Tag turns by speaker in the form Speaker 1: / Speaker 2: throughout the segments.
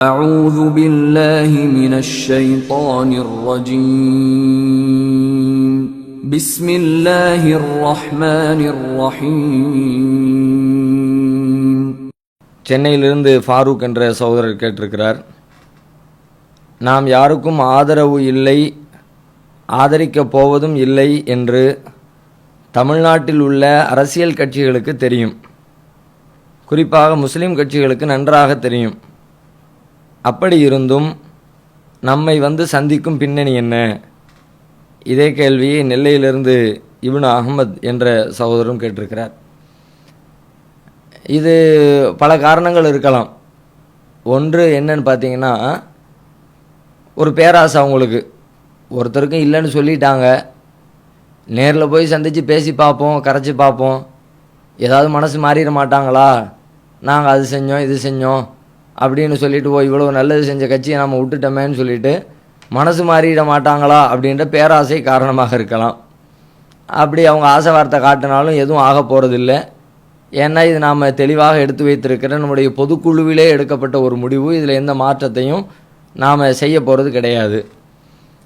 Speaker 1: أعوذ بالله من الشيطان الرجيم بسم الله الرحمن الرحيم
Speaker 2: சென்னையிலிருந்து ஃபாரூக் என்ற சகோதரர் கேட்டிருக்கிறார் நாம் யாருக்கும் ஆதரவு இல்லை ஆதரிக்கப் போவதும் இல்லை என்று தமிழ்நாட்டில் உள்ள அரசியல் கட்சிகளுக்கு தெரியும் குறிப்பாக முஸ்லிம் கட்சிகளுக்கு நன்றாக தெரியும் அப்படி இருந்தும் நம்மை வந்து சந்திக்கும் பின்னணி என்ன? இதே கேள்வியை நெல்லையிலிருந்து இப்னு அகமது என்ற சகோதரரும் கேட்டிருக்கிறார். இது பல காரணங்கள் இருக்கலாம். ஒன்று என்னன்னு பார்த்தீங்கன்னா ஒரு பேராசை அவங்களுக்கு. ஒருத்தருக்கும் இல்லைன்னு சொல்லிட்டாங்க. நேரில் போய் சந்தித்து பேசி பார்ப்போம் கரைச்சி பார்ப்போம். ஏதாவது மனசு மாறிட மாட்டாங்களா? நாங்கள் அது செஞ்சோம் இது செஞ்சோம். அப்படின்னு சொல்லிட்டு ஓ இவ்வளோ நல்லது செஞ்ச கட்சியை நம்ம விட்டுட்டோமேன்னு சொல்லிட்டு மனசு மாறிட மாட்டாங்களா அப்படின்ற பேராசை காரணமாக இருக்கலாம். அப்படி அவங்க ஆசை வார்த்தை காட்டினாலும் எதுவும் ஆக போகிறதில்ல ஏன்னா இது நாம் தெளிவாக எடுத்து வைத்திருக்கிற நம்முடைய பொதுக்குழுவிலே எடுக்கப்பட்ட ஒரு முடிவு. இதில் எந்த மாற்றத்தையும் நாம் செய்ய போகிறது கிடையாது.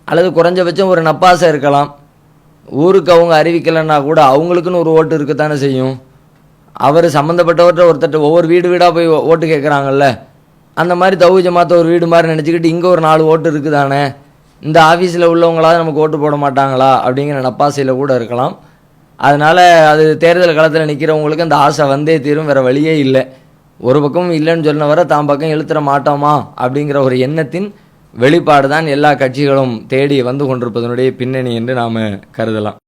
Speaker 2: அல்லது குறைஞ்சபட்சம் ஒரு நப்பாசை இருக்கலாம். ஊருக்கு அவங்க அறிவிக்கலைன்னா கூட அவங்களுக்குன்னு ஒரு ஓட்டு இருக்கத்தானே செய்யும். அவர் சம்மந்தப்பட்டவர்கிட்ட ஒருத்தர் ஒவ்வொரு வீடு வீடாக போய் ஓட்டு கேட்குறாங்கல்ல அந்த மாதிரி தவு ஜமாத்த ஒரு வீடு மாதிரி நினச்சிக்கிட்டு இங்கே ஒரு நாலு ஓட்டு இருக்குதானே? இந்த ஆஃபீஸில் உள்ளவங்களாவது நமக்கு ஓட்டு போட மாட்டாங்களா? அப்படிங்கிற நப்பாசையில் கூட இருக்கலாம். அதனால் அது தேர்தல் காலத்தில் நிற்கிறவங்களுக்கு அந்த ஆசை வந்தே தீரும் வேறு வழியே இல்லை. ஒரு பக்கம் இல்லைன்னு சொன்ன வர தான் பக்கம் இழுத்துற மாட்டோமா? அப்படிங்கிற ஒரு எண்ணத்தின் வெளிப்பாடு தான் எல்லா கட்சிகளும் தேடி வந்து கொண்டிருப்பதனுடைய பின்னணி என்று நாம் கருதலாம்.